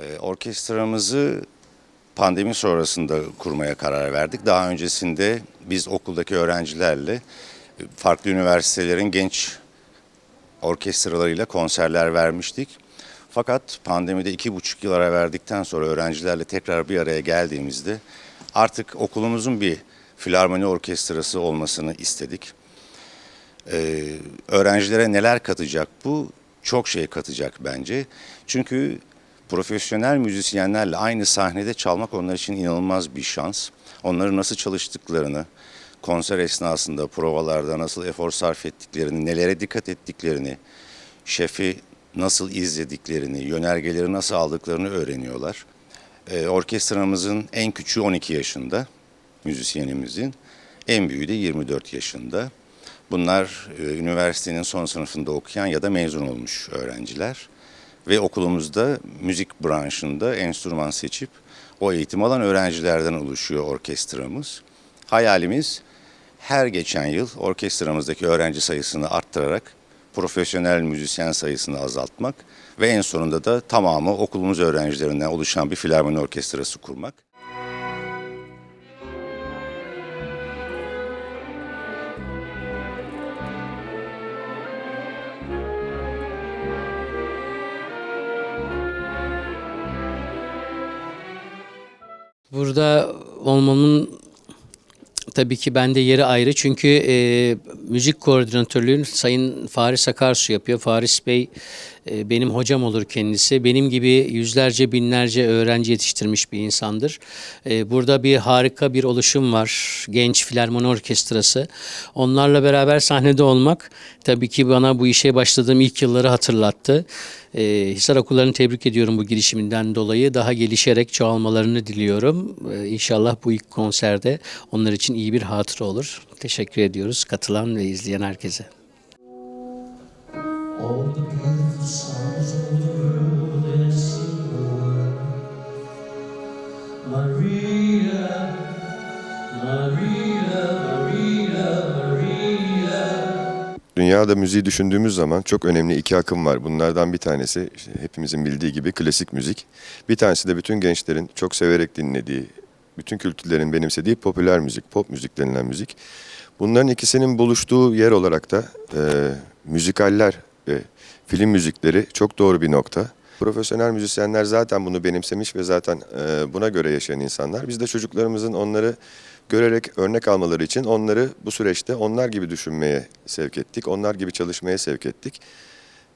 Ee, orkestramızı pandemi sonrasında kurmaya karar verdik. Daha öncesinde biz okuldaki öğrencilerle e, farklı üniversitelerin genç orkestralarıyla konserler vermiştik. Fakat pandemide iki buçuk yıl verdikten sonra öğrencilerle tekrar bir araya geldiğimizde artık okulumuzun bir filarmoni orkestrası olmasını istedik. Ee, öğrencilere neler katacak bu? Çok şey katacak bence. Çünkü profesyonel müzisyenlerle aynı sahnede çalmak onlar için inanılmaz bir şans. Onların nasıl çalıştıklarını, konser esnasında, provalarda nasıl efor sarf ettiklerini, nelere dikkat ettiklerini, şefi nasıl izlediklerini, yönergeleri nasıl aldıklarını öğreniyorlar. Ee, orkestramızın en küçüğü 12 yaşında, müzisyenimizin. En büyüğü de 24 yaşında. Bunlar e, üniversitenin son sınıfında okuyan ya da mezun olmuş öğrenciler. Ve okulumuzda müzik branşında enstrüman seçip o eğitim alan öğrencilerden oluşuyor orkestramız. Hayalimiz her geçen yıl orkestramızdaki öğrenci sayısını arttırarak profesyonel müzisyen sayısını azaltmak ve en sonunda da tamamı okulumuz öğrencilerinden oluşan bir filarmoni orkestrası kurmak. Burada olmamın tabii ki bende yeri ayrı çünkü e, müzik koordinatörlüğünü Sayın Faris Akarsu yapıyor. Faris Bey benim hocam olur kendisi. Benim gibi yüzlerce binlerce öğrenci yetiştirmiş bir insandır. E, burada bir harika bir oluşum var. Genç Filarmoni Orkestrası. Onlarla beraber sahnede olmak tabii ki bana bu işe başladığım ilk yılları hatırlattı. E, Hisar Okulları'nı tebrik ediyorum bu girişiminden dolayı. Daha gelişerek çoğalmalarını diliyorum. İnşallah bu ilk konserde onlar için iyi bir hatıra olur. Teşekkür ediyoruz katılan ve izleyen herkese. All the Dünyada müziği düşündüğümüz zaman çok önemli iki akım var. Bunlardan bir tanesi işte hepimizin bildiği gibi klasik müzik. Bir tanesi de bütün gençlerin çok severek dinlediği, bütün kültürlerin benimsediği popüler müzik, pop müzik denilen müzik. Bunların ikisinin buluştuğu yer olarak da e, müzikaller ve film müzikleri çok doğru bir nokta. Profesyonel müzisyenler zaten bunu benimsemiş ve zaten e, buna göre yaşayan insanlar. Biz de çocuklarımızın onları görerek örnek almaları için onları bu süreçte onlar gibi düşünmeye sevk ettik. Onlar gibi çalışmaya sevk ettik.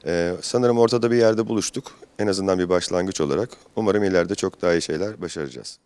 Ee, sanırım ortada bir yerde buluştuk. En azından bir başlangıç olarak. Umarım ileride çok daha iyi şeyler başaracağız.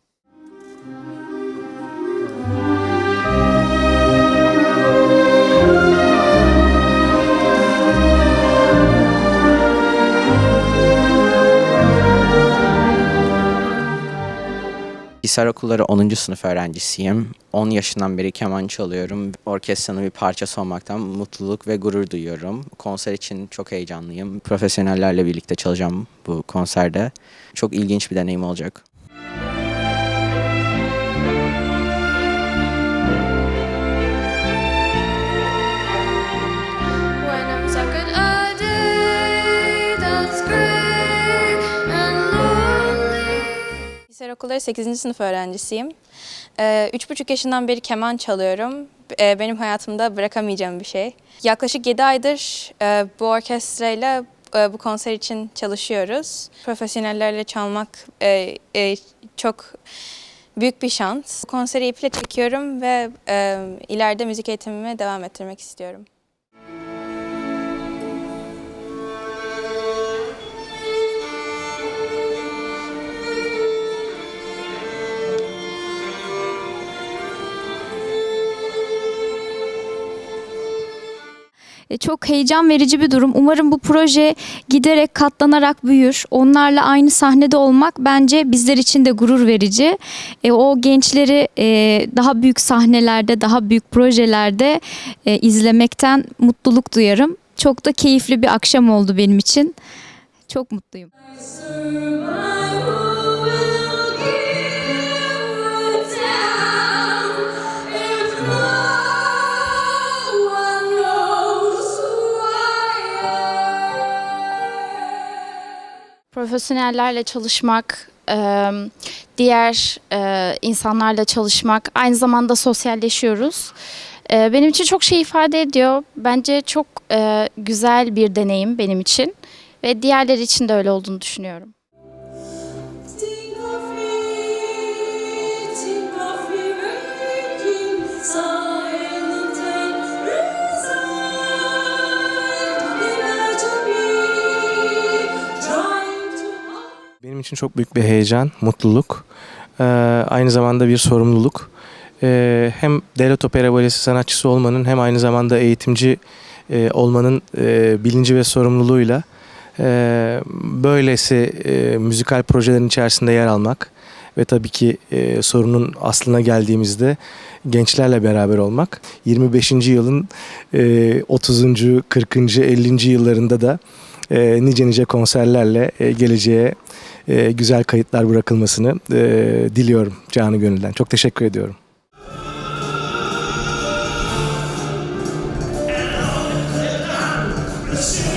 Hisar Okulları 10. sınıf öğrencisiyim. 10 yaşından beri keman çalıyorum. Orkestranın bir parçası olmaktan mutluluk ve gurur duyuyorum. Konser için çok heyecanlıyım. Profesyonellerle birlikte çalacağım bu konserde. Çok ilginç bir deneyim olacak. Okulları 8. sınıf öğrencisiyim. Ee, Üç buçuk yaşından beri keman çalıyorum. Ee, Benim hayatımda bırakamayacağım bir şey. Yaklaşık 7 aydır e, bu orkestrayla e, bu konser için çalışıyoruz. Profesyonellerle çalmak e, çok büyük bir şans. Bu konseri iple çekiyorum ve ileride müzik eğitimimi devam ettirmek istiyorum. Çok heyecan verici bir durum. Umarım bu proje giderek katlanarak büyür. Onlarla aynı sahnede olmak bence bizler için de gurur verici. E, o gençleri e, daha büyük sahnelerde, daha büyük projelerde e, izlemekten mutluluk duyarım. Çok da keyifli bir akşam oldu benim için. Çok mutluyum. Profesyonellerle çalışmak, e, diğer e, insanlarla çalışmak, aynı zamanda sosyalleşiyoruz. E, benim için çok şey ifade ediyor. Bence çok güzel bir deneyim benim için ve diğerleri için de öyle olduğunu düşünüyorum. İçin çok büyük bir heyecan, mutluluk, Ee, aynı zamanda bir sorumluluk. Ee, hem devlet opera balesi sanatçısı olmanın hem aynı zamanda eğitimci e, olmanın e, bilinci ve sorumluluğuyla e, böylesi e, müzikal projelerin içerisinde yer almak ve tabii ki e, sorunun aslına geldiğimizde gençlerle beraber olmak. 25. yılın e, 30. 40. 50. yıllarında da e, nice nice konserlerle e, geleceğe e, güzel kayıtlar bırakılmasını e, diliyorum canı gönülden. Çok teşekkür ediyorum. To